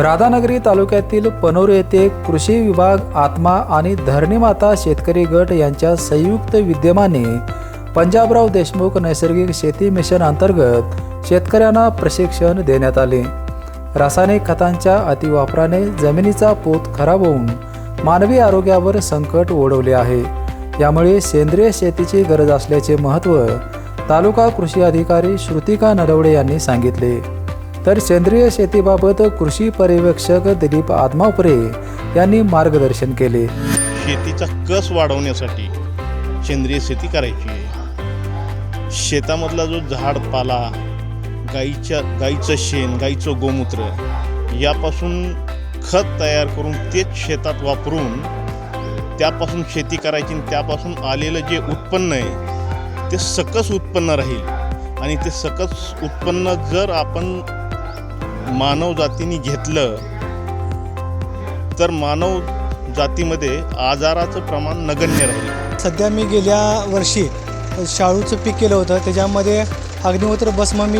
राधानगरी तालुक्यातील पनोर येथे कृषी विभाग आत्मा आणि धरणीमाता शेतकरी गट यांच्या संयुक्त विद्यमाने पंजाबराव देशमुख नैसर्गिक शेती मिशन अंतर्गत शेतकऱ्यांना प्रशिक्षण देण्यात आले. रासायनिक खतांच्या अतिवापराने जमिनीचा पोत खराब होऊन मानवी आरोग्यावर संकट ओढवले आहे. यामुळे सेंद्रिय शेतीची गरज असल्याचे महत्त्व तालुका कृषी अधिकारी श्रुतिका नरवडे यांनी सांगितले. तर सेंद्रिय शेतीबाबत कृषी पर्यवेक्षक दिलीप आदमापुरे यांनी मार्गदर्शन केले. शेतीचा कस वाढवण्यासाठी सेंद्रिय शेती करायची. आहे शेतामधला जो झाडपाला गाईच्या गाईचं शेण गाईचं गोमूत्र यापासून खत तयार करून तेच शेतात वापरून त्यापासून शेती करायची आणि त्यापासून आलेलं जे उत्पन्न आहे ते सकस उत्पन्न राहील. आणि ते सकस उत्पन्न जर आपण मानव जातीने घेतलं तर मानव जातीमध्ये आजाराचं प्रमाण नगण्य राहील. सध्या मी गेल्या वर्षी शाळूचं पीक केलं होतं. त्याच्यामध्ये अग्निहोत्र भस्म मी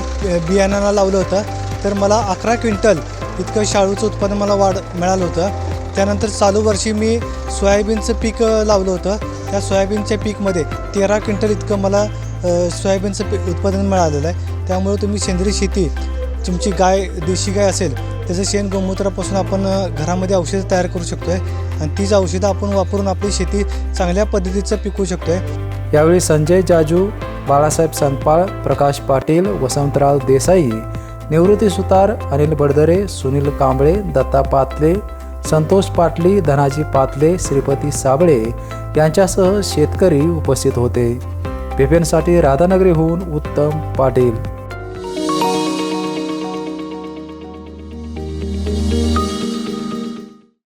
बियाणाला लावलं होतं. तर मला अकरा क्विंटल इतकं शाळूचं उत्पन्न मला वाढ मिळालं होतं. त्यानंतर चालू वर्षी मी सोयाबीनचं पीक लावलं होतं. त्या सोयाबीनच्या पीकमध्ये तेरा क्विंटल इतकं मला सोयाबीनचं पीक उत्पादन मिळालेलं आहे. त्यामुळे तुम्ही सेंद्रिय शेती तुमची गाय देशी गाय असेल त्याचं शेण गोमूत्रापासून आपण घरामध्ये औषधं तयार करू शकतो आहे आणि तीच औषधं आपण वापरून आपली शेती चांगल्या पद्धतीचं पिकवू शकतो आहे यावेळी संजय जाजू बाळासाहेब संतपाळ प्रकाश पाटील वसंतराव देसाई निवृत्ती सुतार अनिल बडदरे सुनील कांबळे दत्ता पातले संतोष पाटली धनाजी पातले श्रीपती साबळे यांच्यासह शेतकरी उपस्थित होते. पेपेनसाठी राधानगरीहून उत्तम पाटील.